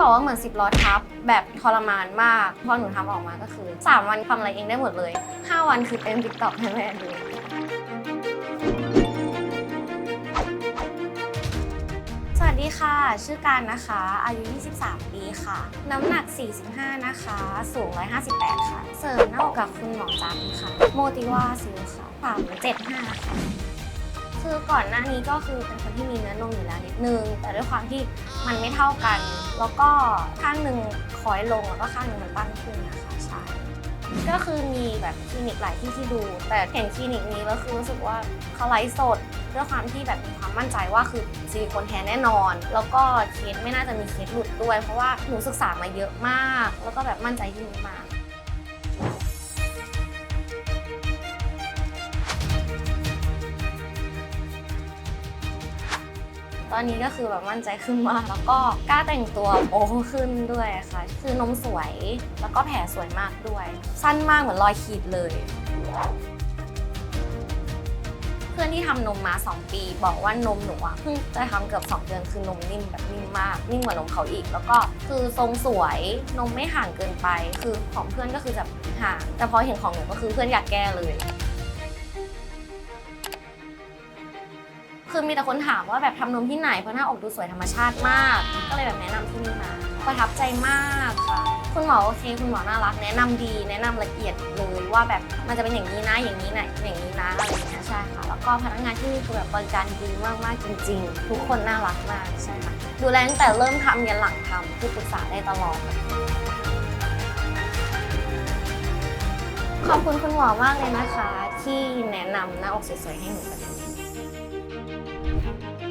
บอกว่าเหมือนสิบล้อทับ แบบทรมานมาก พอหนูทำออกมาก็คือ 3 วันทำอะไรเองได้หมดเลย 5 วันคือเต็มติ๊กต็อกให้แม่ดูสวัสดีค่ะ ชื่อการนะคะ อายุ 23 ปีค่ะ น้ำหนัก 45 นะคะ สูง 158 ค่ะ เสริมหน้าอกกับคุณหมอจันค่ะ โมติว่าซิลค่ะ375ค่ะ คือก่อนหน้านี้ก็คือเป็นคนที่มีเนื้อนมอยู่แล้วนิดนึง แต่ด้วยความที่มันไม่เท่ากัน แล้วก็ข้างหนึ่งคอยลงแล้วก็ข้างหนึ่งมันตั้งขึ้นนะคะใช่ก็คือมีแบบคลินิกหลายที่ที่ดู แต่เห็นคลินิกนี้แล้วคือรู้สึกว่าเขาไลฟ์สดด้วยความที่แบบมีความมั่นใจว่าคือซิลิโคนแท้แน่นอน แล้วก็เคสไม่น่าจะมีเคสหลุดด้วย เพราะว่าหนูศึกษามาเยอะมาก แล้วก็แบบมั่นใจที่นี่มาก ตอนนี้ก็คือแบบมั่นใจขึ้นมากแล้วก็กล้าแต่งตัวโอ้ขึ้นด้วยค่ะ คือนมสวยแล้วก็แผลสวยมากด้วย สั้นมากเหมือนรอยขีดเลย เพื่อนที่ทำนมมา 2 ปี บอกว่านมหนูอะเพิ่งจะทำเกือบ 2 เดือนคือนมนิ่มแบบนิ่มมากนิ่มกว่านมเขาอีก แล้วก็คือทรงสวยนมไม่ห่างเกินไป คือของเพื่อนก็คือจะห่างแต่พอเห็นของหนูก็คือเพื่อนอยากแก้เลย คือมีแต่คนถามว่าแบบทำนมที่ไหนเพราะหน้าอกดูสวยธรรมชาติมาก ก็เลยแบบแนะนำที่นี่มาประทับใจมากค่ะ คุณหมอโอเค คุณหมอน่ารัก แนะนำดี แนะนำละเอียดเลยว่าแบบมันจะเป็นอย่างนี้นะ อย่างนี้นะอย่างนี้นะอะไรอย่างเงี้ยใช่ค่ะ แล้วก็พนักงานที่นี่คือแบบบริการดีมากๆจริง ๆ ทุกคนน่ารักมากใช่ค่ะ ดูแลตั้งแต่เริ่มทำยันหลังทำคือปรึกษาได้ตลอด ขอบคุณคุณหมอมากเลยนะคะ ที่แนะนำหน้าอกสวยๆให้หนูแบบนี้ thank you